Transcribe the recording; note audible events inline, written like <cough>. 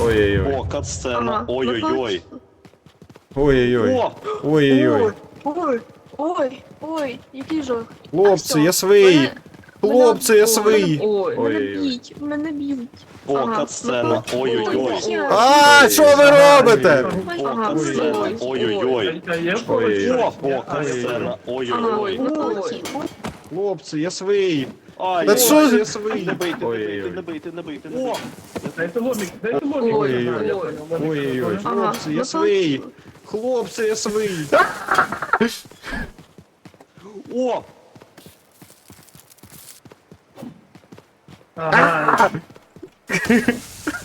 Ой-ой-ой. О, катсцена. Ага, Ой-ой-ой. Ой-ой-ой. О! Ой-ой-ой. Ой, ой, ой, який жах. Хлопці, я свій. Хлопці, я Ой, свій. Ой, мене Ой-ой-ой. б'ють, мене б'ють. О, Ага, катсцена. Ой-ой-ой. ой, А, що ви робите? О, Ага, катсцена. ой, Ой-ой-ой. Ой-ой-ой. О, катсцена. Ой-ой-ой. ну, ой, ой. Хлопці, я свій. Ай, Та ой, що ой, ж- я свій. Не бийте, не Ой-ой-ой. бийте, не бийте, не бийте, не О! бийте. Дайте ломик, дайте ломик. Ой-ой-ой. Ой. Ой-ой-ой. Ага, Хлопці, я ну, свій. Хлопці, я свій. О! Ага. <laughs>